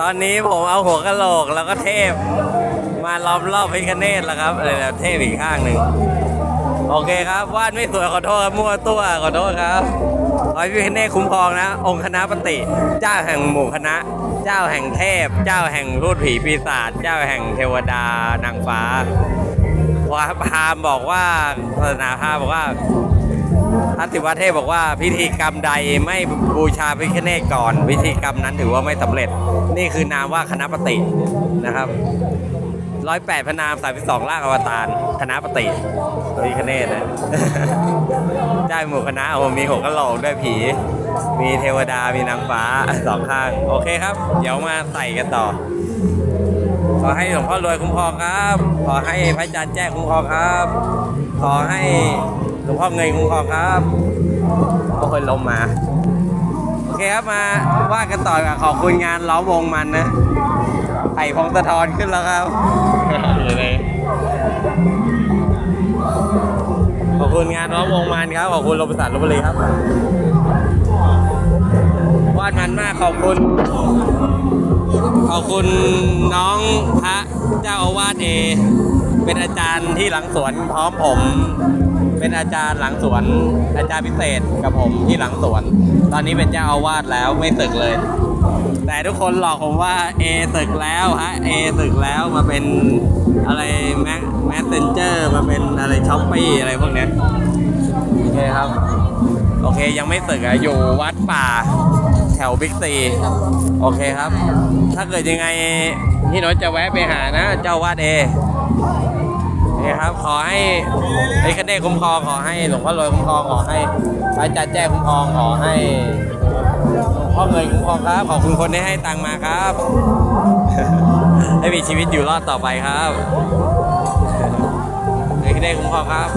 ตอนนี้ผมเอาหัวกะโหลกแล้วก็เทพ มาล้อมรอบพิคเนตแล้วครับเลยนะเทพอีกข้างหนึ่งโอเคครับวาดไม่สวยขอโทษครับมั่วตัวขอโทษครับขอให้พิคเนตคุ้มครองนะ องค์คณะปฏิเจ้าแห่งหมู่คณะ เจ้าแห่งเทพ เจ้าแห่งรูดผีปีศาจเจ้าแห่งเทวดานางฟ้าว่าพราหมณ์บอกว่าศาสนาพราหมณ์บอกว่า ท่านสิวัฒเทพบอกว่าพิธีกรรมใดไม่บูชาพระพิฆเนศก่อน พิธีกรรมนั้นถือว่าไม่สำเร็จ นี่คือนามว่าคณะปฏินะครับร้อยแปดพนามสามสิบสองลางอวตารคณะปฏิพระพิฆเนศนะเจ้าหมู่คณะโอ้มีหกกระโหลกด้วยผี มีเทวดามีนางฟ้าสองข้าง โอเคครับ เดี๋ยวมาใส่กันต่อ ขอให้หลวงพ่อรวยคุ้มครองครับ ขอให้พระอาจารย์แจ้งคุ้มครองครับ ขอให้ หลวงพ่อเงยคุ้มครองครับโอ้ยลมมา โอเคครับมาว่ากันต่อกับขอบคุณงานล้อมวงมันนะไผ่พงศธรขึ้นแล้วครับอยู่เลยขอบคุณงานล้อมวงมันครับ ขอบคุณโรบินสันลพบุรีครับ วาดมันมากขอบคุณ ขอบคุณน้องพระเจ้าอาวาสเอเป็นอาจารย์ที่หลังสวนพร้อมผม เป็นอาจารย์หลังสวน อาจารย์พิเศษกับผมที่หลังสวน ตอนนี้เป็นเจ้าอาวาสแล้วไม่ตึกเลย แต่ทุกคนหลอกผมว่าเอตึกแล้วฮะเอตึกแล้วมาเป็นอะไรแมสแมสเซนเจอร์มาเป็นอะไรช้อปปี้อะไรพวกเนี้ยโอเคครับ โอเคยังไม่ตึกอะอยู่วัดป่าแถวบิ๊กซีโอเคครับ ถ้าเกิดยังไงพี่น้ตจะแวะไปหานะ เจ้าวาดเอ นะครับขอให้ไอ้คเนคุ้มครองขอให้หลวงพ่อรวยคุ้มครองขอให้พระอาจารย์แจ้คุ้มครองขอให้หลวงพ่อเงินคุ้มครองครับ ขอบคุณคนที่ให้ตังค์มาครับ ให้มีชีวิตอยู่รอดต่อไปครับไอ้คเนคุ้มครองครับ